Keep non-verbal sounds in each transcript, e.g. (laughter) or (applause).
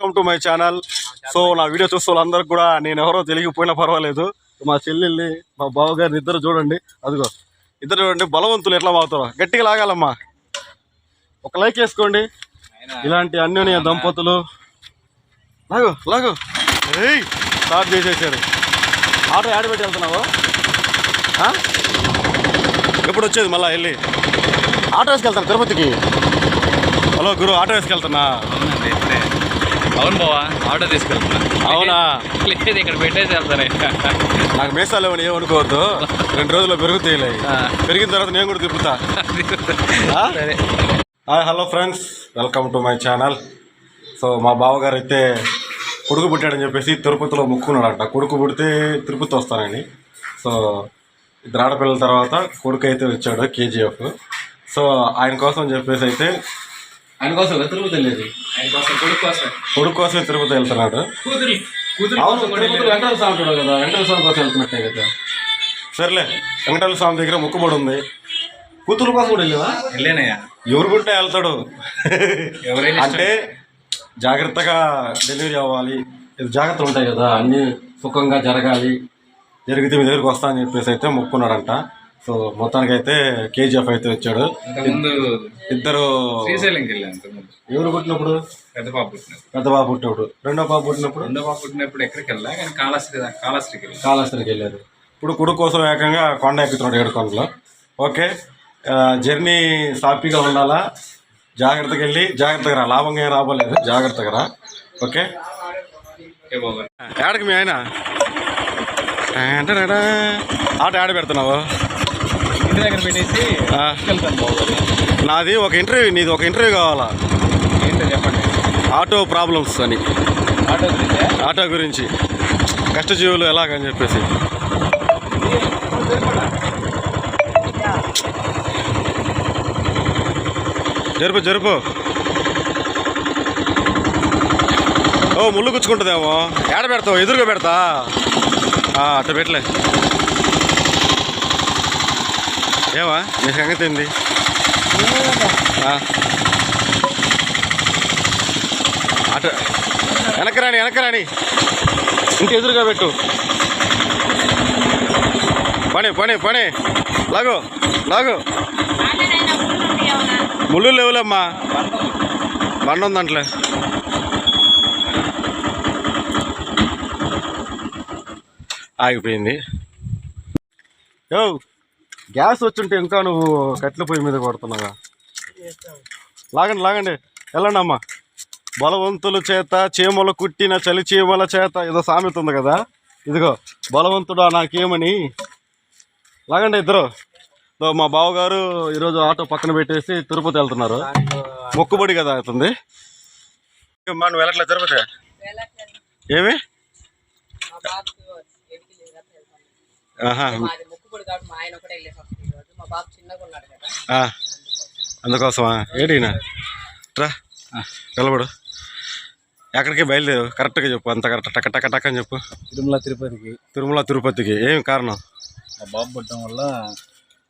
Welcome to my channel so నా video చూస్తే వాళ్ళందరికి కూడా నేను ఎవరో తెలియకపోయినా పర్వాలేదు. మా చెల్లెల్ని మా బావగారిని ఇద్దరు చూడండి. అదిగో ఇద్దరు చూడండి. బలవంతులు ఎట్లా మావుతారో గట్టిగా లాగాలమ్మా. ఒక లైక్ వేసుకోండి. ఇలాంటి అన్యోన్య దంపతులు. లాగు లాగు. ఏయ్ స్టార్ట్ చేసేసారు. ఆటో యాడ్ పెట్టి వెళ్తున్నావు? ఎప్పుడు వచ్చేది మళ్ళీ వెళ్ళి? ఆటో వేసుకెళ్తాను తిరుపతికి. హలో గురు ఆటో వేసుకెళ్తున్నా. ఇప్పుడే. అవును బావా ఆటో తీసుకెళ్తున్నా. అవునా? లేదు ఇక్కడ పెట్టేసి వెళ్తానే. నాకు మీసాలు ఏమని ఏమనుకోవద్దు (laughs) రెండు రోజుల్లో పెరుగుతాయిలే ఆ. పెరిగిన తర్వాత నేను కూడా తిప్పుతా. Hi hello friends. Welcome to my channel. So మా బావగారు అయితే కొడుకు పుట్టాడని చెప్పేసి తిరుపతిలో ముక్కున్నాడంట కొడుకు పుడితే తిరుపతి వస్తానని. సో ఇద్దరు ఆడపిల్లల తర్వాత కొడుకు అయితే వచ్చాడు కేజీఎఫ్. సో ఆయన కోసం చెప్పేసి అయితే ఆయన కోసం తిరుపతి వెళ్ళేది? కొడుకు కోసమే తిరుపతి వెళ్తున్నాడు? కూతురు కూతురు అవును తిరుపతిలో వెంకటేశ్వర స్వామి ఉంటాడు కదా వెంకటేశ్వర స్వామి కోసం వెళ్తున్నట్టే కదా సర్లే వెంకటేశ్వర స్వామి దగ్గర ముక్కుబడి ఉంది. కూతురు కోసం కూడా వెళ్ళావా? వెళ్ళానయ్యా. ఎవరు పుట్టే వెళ్తాడు? ఎవరైనా అంటే జాగ్రత్తగా డెలివరీ అవ్వాలి. జాగ్రత్తలు ఉంటాయి కదా అన్నీ సుఖంగా జరగాలి. జరిగితే మీ దగ్గరికి వస్తా అని చెప్పేసి అయితే మొక్కున్నాడంట. సో మొత్తానికి అయితే కేజీఎఫ్ అయితే వచ్చాడు. ఇద్దరు శ్రీశైలంకి వెళ్ళాను ఇంతకుముందు. ఎవరు పుట్టినప్పుడు? పెద్ద పాప పుట్టినప్పుడు. పెద్ద బాబు పుట్టినప్పుడు రెండో బాబు పుట్టినప్పుడు? రెండో పాప పుట్టినప్పుడు ఎక్కడికి వెళ్ళా? కానీ కాళహస్తి కాళహస్తికి వెళ్ళాను కాళహస్తికి వెళ్ళారు. ఇప్పుడు కొడుకు కోసం ఏకంగా కొండ ఎక్కుతున్నాడు ఏడు కొండలో ఓకే జర్నీ సాఫీగా ఉండాలా? జాగ్రత్తగా వెళ్ళి జాగ్రత్తగా రా. లాభంగా ఏం రాబోలేదు. జాగ్రత్తగా రా. ఓకే. బాబా? ఏడకి మీ ఆయన? టంటడడా. ఆట ఆడ పెడుతున్నావు. ఇంటి దగ్గర పెట్టేసి నాది ఒక ఇంటర్వ్యూ నీది ఒక ఇంటర్వ్యూ కావాలా? ఏంటో చెప్పండి. ఆటో ప్రాబ్లమ్స్ అని. ఆటో గురించే? ఆటో గురించి. కష్టజీవులు ఎలాగని చెప్పేసి. జరుపు జరుపు. ఓ ముళ్ళు గుచ్చుకుంటుందేమో. ఏడ పెడతావు? ఎదురుగా పెడతా? అట్ట పెట్టలే. ఏమా? నీ సంగతి ఏంది? ఆ. అట. వెనక్కి రాని వెనక్కి రాని. ఇంటి ఎదురుగా పెట్టు. పని పని పని. లాగు లాగు. ముళ్ళు లేవులేమ్మా. బండ ఉంది దాంట్లో. ఆగిపోయింది. యో. గ్యాస్ వచ్చుంటే ఇంకా నువ్వు కట్టెల పొయ్యి మీద కొడుతున్నావా లాగండి లాగండి. వెళ్ళండి అమ్మా. బలవంతుల చేత చీమలు కుట్టిన చలి చీమల చేత ఏదో సామెత ఉంది కదా? ఇదిగో బలవంతుడా నాకేమని? లాగండి ఇద్దరు. ఇదో మా బావగారు ఈరోజు ఆటో పక్కన పెట్టేసి తిరుపతి వెళ్తున్నారు. మొక్కుబడి కదా అవుతుంది. మా నువ్వు వెళ్ళట్లే తిరుపతి? ఏమి? ఆహా. కాబట్టి మా ఆయన ఒకటే వెళ్ళేసి వస్తుంది ఈరోజు మా బాబు చిన్నగా ఉన్నాడు కదా. ఆ, అందుకోసమా? ఏడినా రా. నిలబడు ఎక్కడికి బయలుదేరు? కరెక్ట్గా చెప్పు. అంత కరెక్ట్. టక టక టక్ అని చెప్పు. తిరుమల తిరుపతికి. తిరుమల తిరుపతికి. ఏం కారణం? మా బాబు పుట్టడం వల్ల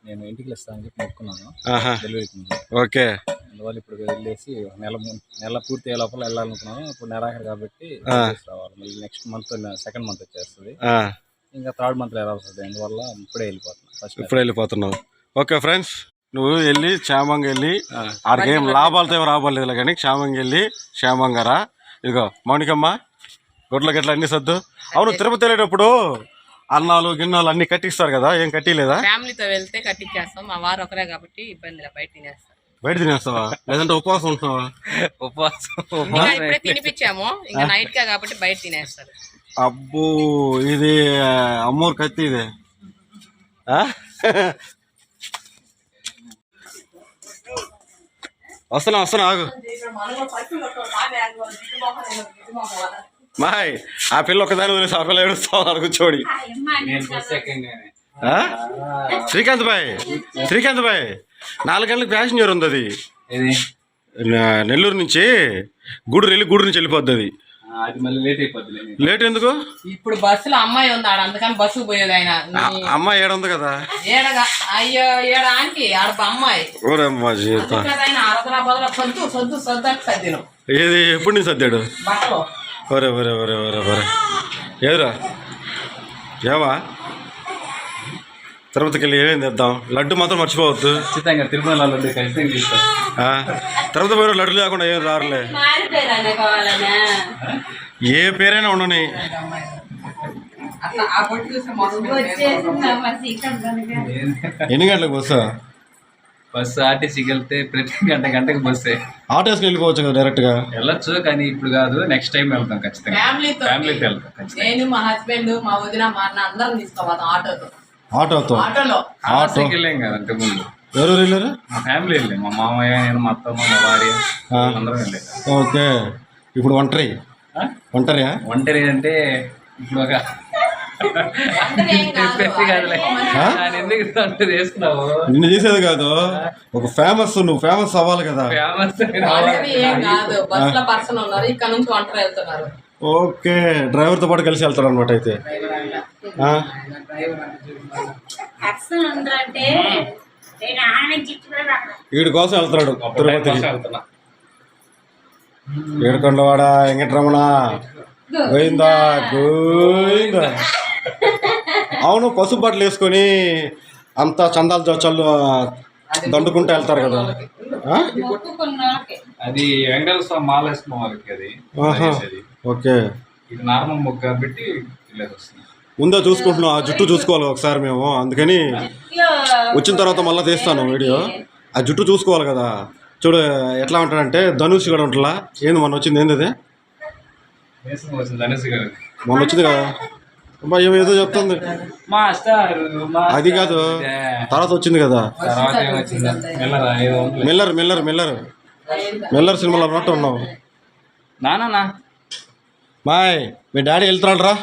నేను ఇంటికి వస్తానని చెప్పి మొక్కున్నాను. ఆహా. డెలివరీకి ముందు ఓకే. అందువల్ల ఇప్పుడు వెళ్ళేసి ఒక నెల ము- నెల పూర్తి అయ్యే లోపల వెళ్ళాలనుకున్నాను. ఇప్పుడు నెలాఖరు కాబట్టి ఆ. రావాలి. మళ్ళీ నెక్స్ట్ మంత్ సెకండ్ మంత్ వచ్చేస్తుంది. ఆ, ఇంకా థర్డ్ మంత్ వెళ్ళాల్సి వస్తుంది. అందువల్ల ఇప్పుడే వెళ్ళిపోతున్నాను ఫస్ట్ ఇప్పుడు వెళ్ళిపోతున్నావు. ఓకే ఫ్రెండ్స్ నువ్వు వెళ్ళి క్షేమంగా వెళ్ళి ఆడికి ఏం లాభాలతో రాబోలేదు కానీ క్షేమంగా వెళ్ళి క్షేమంగా రా. ఇదిగో మౌనికమ్మ గొడ్ల గట్ల అన్ని సర్దు. అవును తిరుపతి వెళ్ళేటప్పుడు అన్నాలు గిన్నాలు అన్ని కట్టిస్తారు కదా ఏం కట్టిలేదా ఫ్యామిలీతో వెళ్తే కట్టించేస్తాం మా వారు ఒకరే కాబట్టి ఇబ్బంది బయట తినేస్తాం. బయట తినేస్తావా? లేదంటే ఉపవాసం ఉంటున్నావా? ఉపవాసం తినిపించాము. ఇంకా నైట్ కాబట్టి బయట తినేస్తారు. అబ్బో ఇది అమ్మోరు కత్తి ఇది. ఆ? వస్తున్నా వస్తున్నా ఆగు. మాయ్ ఆ పిల్ల ఒకదాని వదిలేసి ఆ పిల్ల ఏడుస్తావు? కూర్చోడి? శ్రీకాంత్ బాయ్ శ్రీకాంత్ బాయ్ నాలుగు గంటలకు ప్యాసింజర్ ఉంది అది. నెల్లూరు నుంచి గూడూరు వెళ్ళి గూడూరు నుంచి వెళ్ళిపోద్ది అది. అది మళ్ళీ లేట్ అయిపోద్ది లేట్ ఎందుకు? ఇప్పుడు బస్సులో అమ్మాయి ఉంది ఆడ అందుకని బస్సుకు పోయేది ఆయన. అమ్మాయి ఏడుంది కదా? ఏడగా అయ్యో ఏడ ఆంటీ ఆడ అమ్మాయి. ఊరమ్మ జీవితం. ఆయన అరదరా బదులు సొద్దు సొద్దు సొద్దు అంటే సర్దిను. ఏది ఎప్పుడు నుంచి సర్దాడు ఒరే ఒరే ఒరే ఒరే ఒరే ఏదిరా ఏమా తిరుపతికి వెళ్ళి ఏమేమి తెద్దాం లడ్డు మాత్రం మర్చిపోవద్దు. ఖచ్చితంగా ఖచ్చితంగా? తిరుపతి పోయిన లడ్డు లేకుండా ఏం రారులే. ఏ పేరైనా ఉండని. ఎన్ని గంటలకు బస్సు? బస్సు ఆర్టీసీకి వెళ్తే ప్రతి గంట గంటకి బస్సే. ఆటో వేసుకుని వెళ్ళిపోవచ్చు కదా డైరెక్ట్గా? వెళ్ళొచ్చు కానీ ఇప్పుడు కాదు నెక్స్ట్ టైం వెళ్తాం ఖచ్చితంగా. ఫ్యామిలీతో ఫ్యామిలీతో వెళ్తాం నేను మా హస్బెండ్ మా వదిన మా అన్న అందరం తీసుకోవాలి ఆటోతో. ఆటోతో? ఆటోలో. ఆటో? ఆటోకి వెళ్ళాం కదా అంతే ముందు ఎవరు వెళ్ళారు? మా ఫ్యామిలీ వెళ్ళాం. మా మామయ్య నేను మా అత్తమ్మ మా భార్య. అందరం వెళ్ళాం. ఓకే. ఇప్పుడు ఒంటరి. ఆ? ఒంటరియా? ఒంటరి అంటే ఇప్పుడు ఒక ఒంటరి ఒంటరి నిన్ను చేసేది కాదు. ఒక ఫేమస్ నువ్వు ఫేమస్ అవ్వాలి కదా. ఒంటరి ఒంటరి ఓకే. డ్రైవర్తో పాటు కలిసి వెళ్తారు అనమాట అయితే. వీడి కోసం వెళ్తున్నాడు. తిరుపతికి. వెళ్తున్నా. ఏడుకొండవాడ వెంకటరమణ. గోయిందా గోయిందా అవును పసుపు బట్టలు వేసుకొని అంతా చందాలు చోచళ్ళు దండుకుంటూ వెళ్తారు కదా. అది వెంకటేశ్వర స్వామి మాల వేసుకున్న వాళ్ళకి అది. ఓకే. ఇది నార్మల్ కాబట్టి వెళ్ళేసి వస్తుంది. ముందే చూసుకుంటున్నాం. ఆ జుట్టు చూసుకోవాలి ఒకసారి మేము. అందుకని వచ్చిన తర్వాత మళ్ళీ తీస్తాను వీడియో. ఆ జుట్టు చూసుకోవాలి కదా. చూడు ఎట్లా ఉంటాడంటే ధనుష్ కూడా ఉంటుందా ఏంది మొన్న వచ్చింది ఏంది అది మొన్న వచ్చింది కదా. ఏదో చెప్తుంది. అది కాదు. తర్వాత వచ్చింది కదా. ఉంది. Miller Miller Miller. మిల్లర్ సినిమాలో ఉన్నట్టు ఉన్నావు. నానా మాయ్ మీ డాడీ వెళ్తున్నాడు రా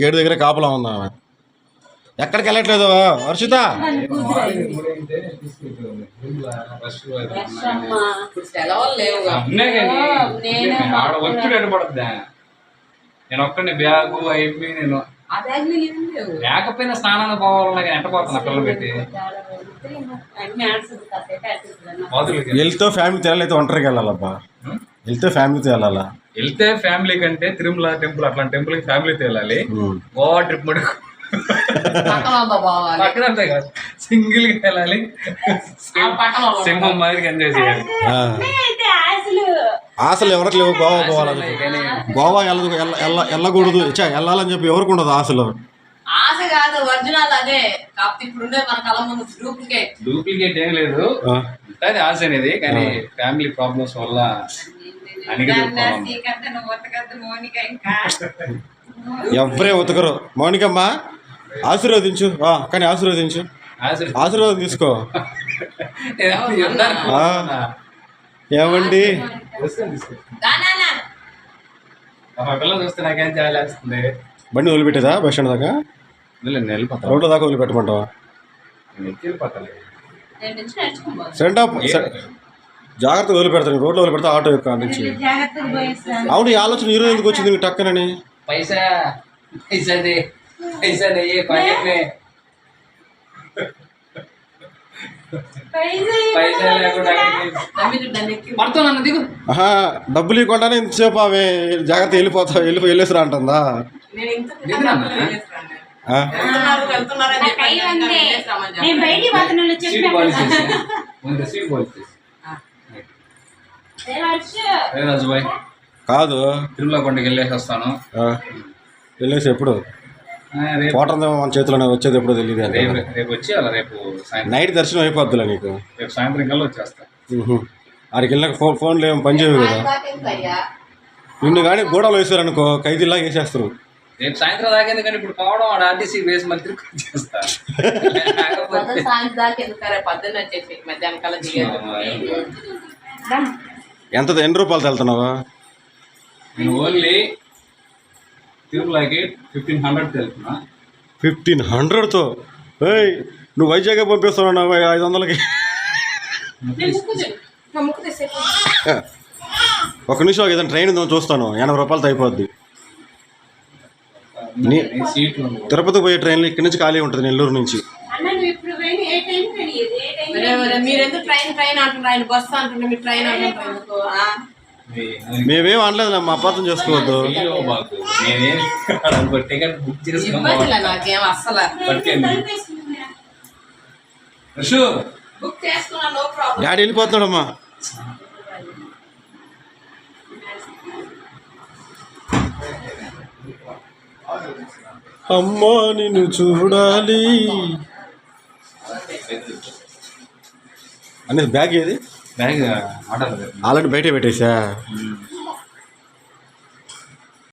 గేటు దగ్గర కాపలా ఉందా. ఎక్కడికి వెళ్ళట్లేదు? హర్షిత? నేను ఒక్కడిని బ్యాగు అయిపోయి నేను లేకపోయినా స్నానానికి పోవాలన్నా కానీ ఎంట పోతున్నా పిల్లలు పెట్టి వెళ్తే ఫ్యామిలీ తెల్లైతే ఒంటరికి వెళ్ళాలబ్బా. వెళ్తే ఫ్యామిలీతో వెళ్ళాలా వెళ్తే ఫ్యామిలీ కంటే తిరుమల టెంపుల్ అట్లాంటి టెంపుల్కి ఫ్యామిలీతో వెళ్ళాలి. ఉమ్. గోవా ట్రిప్ మటుకు. పక్కన అంతే కాదు. సింగిల్గా వెళ్ళాలి. ఆ పక్కన వాళ్ళు సింహం మాదిరికి ఎంజాయ్ చేయాలి. ఆశలు ఆశలు ఎవరికి లేవు గోవా పోవాలని గోవా వెళ్ళదు వెళ్ళ వెళ్ళ- వెళ్ళకూడదు. వెళ్ళాలని చెప్పి ఎవరికి ఉండదు ఆశలు? ఆశ కాదు ఒరిజినల్ అదే. కాకపోతే ఇప్పుడు ఉండే మన కళ్ళ ముందు డూప్లికేట్ డూప్లికేట్ ఏం లేదు. ఉంటుంది ఆశ అనేది కానీ ఫ్యామిలీ ప్రాబ్లమ్స్ వల్ల ఎవరే ఉతకరు. మౌనికమ్మ ఆశీర్వదించు. ఆ, కానీ ఆశీర్వదించు. ఆశ ఆశీర్వాదం తీసుకో. ఏమండి? బండి వదిలిపెట్టేదా? బస్ స్టాండ్ దాకా? రోడ్ల దాకా వదిలిపెట్టమంటావా? ఆఫ్ జాగ్రత్తగా వదిలి పెడతాను రోడ్లో వదిలి పెడతా ఆటో యొక్క నుంచి. అవును ఈ ఆలోచన ఈరోజు ఎందుకు వచ్చింది టక్కనని? డబ్బులు ఇవ్వకుండానే ఇంతసేపు ఆమె జాగ్రత్త వెళ్ళిపోతా వెళ్ళి వెళ్ళేసిరా అంటుందా? వెళ్తున్నారా రాజు బాయ్ కాదు. తిరుమల కొండకి వెళ్ళేసి వస్తాను. వెళ్ళేసి ఎప్పుడు? ఆ, రేపు. ఫోటో మన చేతిలోనే వచ్చేది ఎప్పుడో తెలియదు. రేపు రేపు వచ్చి అలా రేపు సాయంత్రం. నైట్ దర్శనం అయిపోద్దులే నీకు. రేపు సాయంత్రం కల్లా వచ్చేస్తా. ఆడికి వెళ్ళాక ఫోన్ ఫోన్లు ఏం పని చేయవు కదా? నిన్ను కానీ గోడలు వేసారనుకో ఖైదీలా వేసేస్తారు. రేపు సాయంత్రం దాకా ఎందుకంటే ఇప్పుడు పోవడం ఆడ ఆర్టీసీ వేసి మళ్ళీ తిరిగి పొద్దున్న సాయంత్రం దాకా ఎందుకు రే పొద్దున్న వచ్చేసి మధ్యాహ్నం కల్లా ఎంత ఎన్ని రూపాయలు వెళ్తున్నావా? నేను ఓన్లీ తిరుమలకి ఫిఫ్టీన్ హండ్రెడ్ వెళ్తున్నా. ఫిఫ్టీన్ హండ్రెడ్తో? ఏయ్ నువ్వు వైజాగ్ పంపిస్తున్నావు ఐదు వందలకి. ఒక నిమిషం ఏదైనా ట్రైన్ ఉందో చూస్తాను. ఎనభై రూపాయలతో అయిపోద్ది. తిరుపతి పోయే ట్రైన్లు ఇక్కడి నుంచి ఖాళీ ఉంటుంది నెల్లూరు నుంచి. ట్రైన్ ట్రైన్ అంటున్నారు? ఆయన బస్సు అంటున్నారు మీరు ట్రైన్ అంటున్నారు? మేమేం అనలేదు మా అపార్థం చేసుకోవద్దు. నాకేం అస్సలు. డాడీ వెళ్ళిపోతున్నాడమ్మా. అమ్మా నిన్ను చూడాలి. అనేది బ్యాగ్ ఏది? Bag order. ఆల్రెడీ బయట పెట్టేసా.